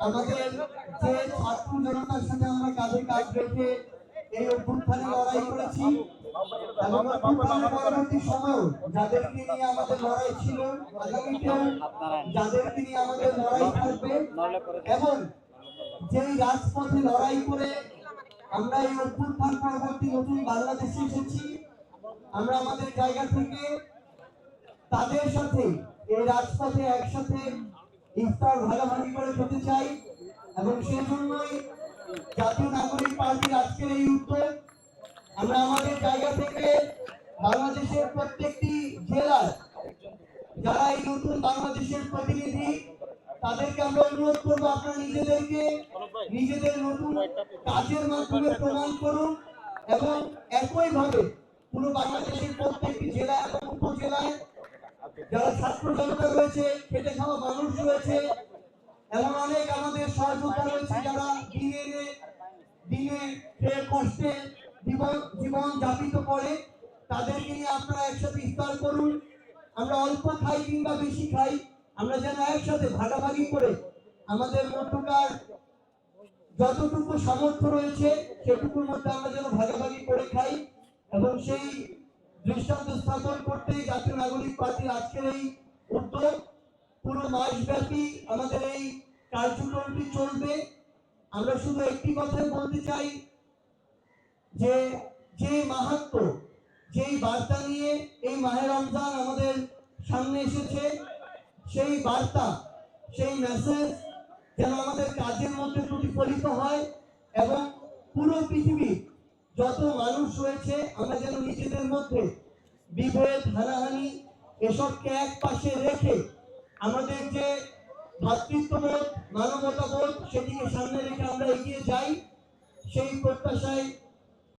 আমাদের যে সাথে আমরা রেখে এই লড়াই করেছি যাদেরকে নিয়ে আমাদের লড়াই ছিল আমাদের লড়াই থাকবে এবং যেই রাজপথে লড়াই করে আমরা এই নতুন বাংলাদেশে এসেছি। আমরা আমাদের জায়গা থেকে তাদের সাথে, এই রাজপথে একসাথে ইফতার ভাগাভাগি করে খেতে চাই এবং সেই জন্যই জাতীয় নাগরিক পার্টির আজকের এই উদ্যোগ। আমরা আমাদের জায়গা থেকে বাংলাদেশের প্রত্যেকটি জেলার যারা এই নতুন বাংলাদেশের প্রতিনিধি, তাদেরকে আমরা অনুরোধ করব আপনারা নিজেদেরকে নিজেদের নতুন কাজের মাধ্যমে প্রমাণ করুন এবং একইভাবে পুরো বাংলাদেশের প্রত্যেকটি জেলা এবং উপজেলায় যারা ছাত্র জনতা রয়েছে খেটে খাওয়া মানুষ রয়েছে, এমন অনেক আমাদের সহযোগিতা রয়েছে যারা দিনে দিনে খেয়ে কষ্টে জীবন জীবন যাপিত করে। তাদেরকে নিয়ে আপনারা একসাথে ইফতার করুন। আমরা অল্প খাই কিংবা বেশি খাই, আমরা যেন একসাথে ভাগাভাগি করে আমাদের মধ্যকার যতটুকু সামর্থ্য রয়েছে, সেটুকুর মধ্যে আমরা যেন ভাগাভাগি করে খাই। এবং সেই দৃষ্টান্ত স্থাপন করতে জাতীয় নাগরিক পার্টির আজকের এই উদ্যোগ পুরো মাস ব্যাপী আমাদের এই কার্যক্রমটি চলবে। আমরা শুধু একটি কথাই বলতে চাই যে যে মাহাত্ম, যেই বার্তা নিয়ে এই মাহে রমজান আমাদের সামনে এসেছে, সেই বার্তা, সেই মেসেজ যেন আমাদের কাজের মধ্যে প্রতিফলিত হয় এবং পুরো পৃথিবী যত মানুষ রয়েছে, আমরা যেন নিজেদের মধ্যে বিভেদ, হানাহানি, এসবকে এক পাশে রেখে আমাদের যে ভ্রাতৃত্ববোধ মানবতাবোধ, সেটিকে সামনে রেখে আমরা এগিয়ে যাই, সেই প্রত্যাশায়